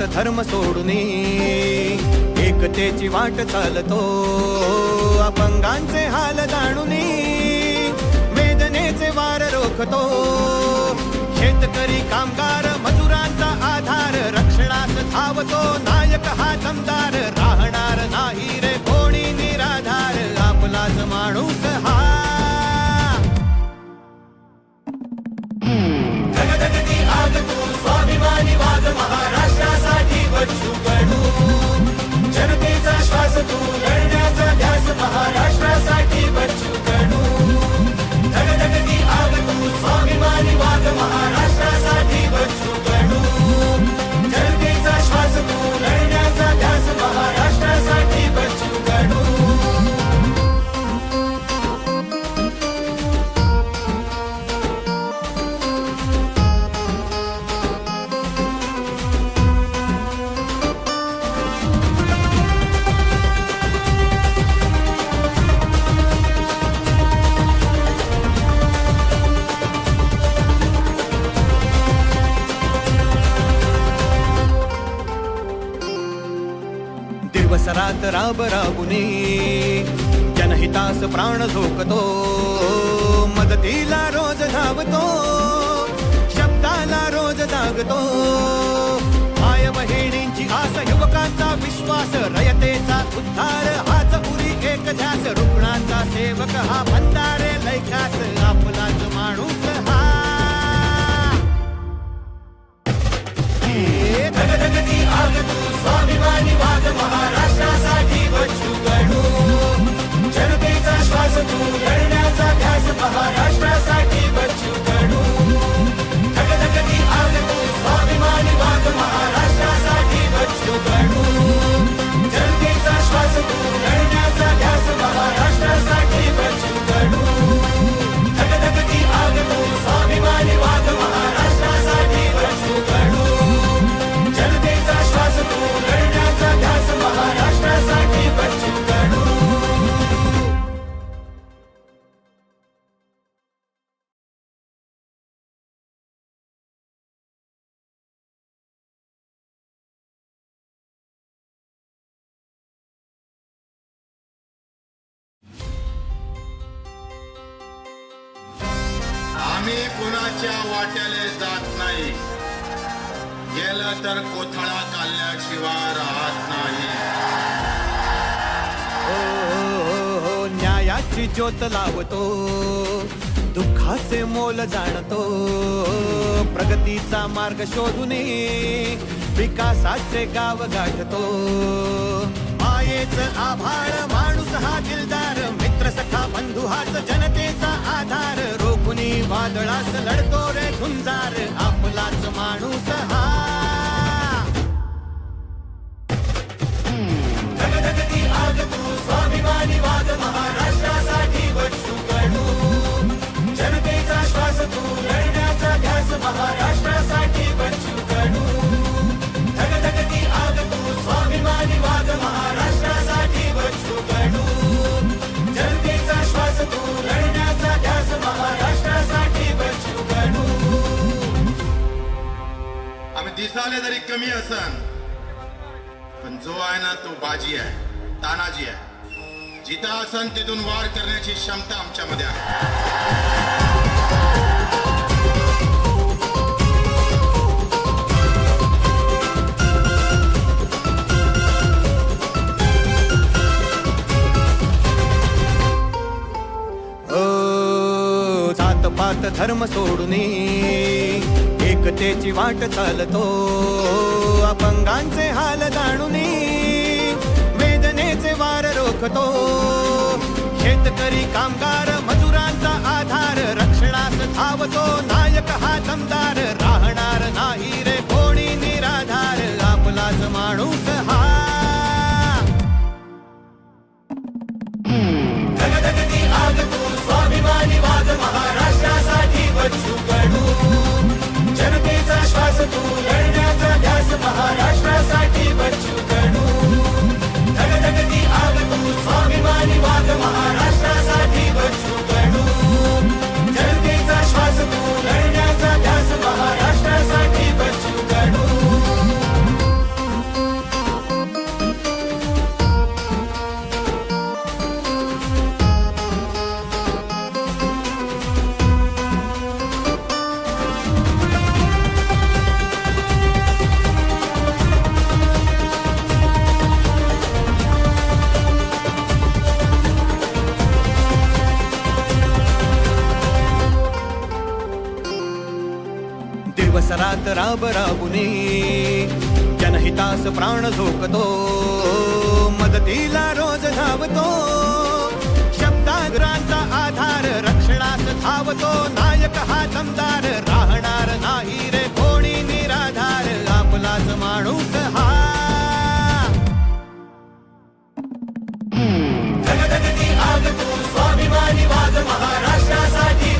जात धर्म सोडून एकतेची वाट चालतो. अपंगांचे हाल जाणून वेदनेचे वार रोखतो. शेतकरी कामगार मजुरांचा आधार रक्षणास धावतो. महाराष्ट्रासाठी बच्चू सरात राब राबुनी. जनहितास प्राण झोकतो. मदतीला रोज धावतो. शब्दाला रोज जागतो. माय बहिणींची आस युवकांचा विश्वास रयतेचा उद्धार. हाच उरी एक ध्यास रुग्णांचा सेवक. हा भंडारे लैख्यास आम्ही कुणाच्या वाट्याले जात नाही. गेलं तर कोथळा काढल्याशिवाय राहत नाही. हो, हो, हो, हो, न्यायाची ज्योत लावतो. दुःखाचे मोल जाणतो. प्रगतीचा मार्ग शोधून विकासाचे गाव गाठतो. मायेच आभाळ माणूस हा दिलदार मित्र सखा बंधू हाच जनतेचा आधार. वादळास लढतो रे झुंजार. आपलाच माणूस हा. आम्ही जरी कमी असन पण जो आहे ना तो बाजी आहे तानाजी आहे. जिथं असन तिथून वार करण्याची क्षमता आमच्यामध्ये आहे. ओ जात पात धर्म सोडून एकतेची वाट चालतो. अपंगांचे हाल जाणून वेदनेचे वार रोखतो. शेतकरी कामगार मजुरांचा आधार रक्षणास धावतो. नायक हा दमदार परिसरात राब राबुने. जनहितास प्राण झोकतो. मदतीला रोज धावतो. शब्दाग्रांचा आधार रक्षणास धावतो. नायक हा दमदार राहणार नाही रे कोणी निराधार. आपलाच माणूस हा. आग तू स्वाभिमानी वाद महाराष्ट्रासाठी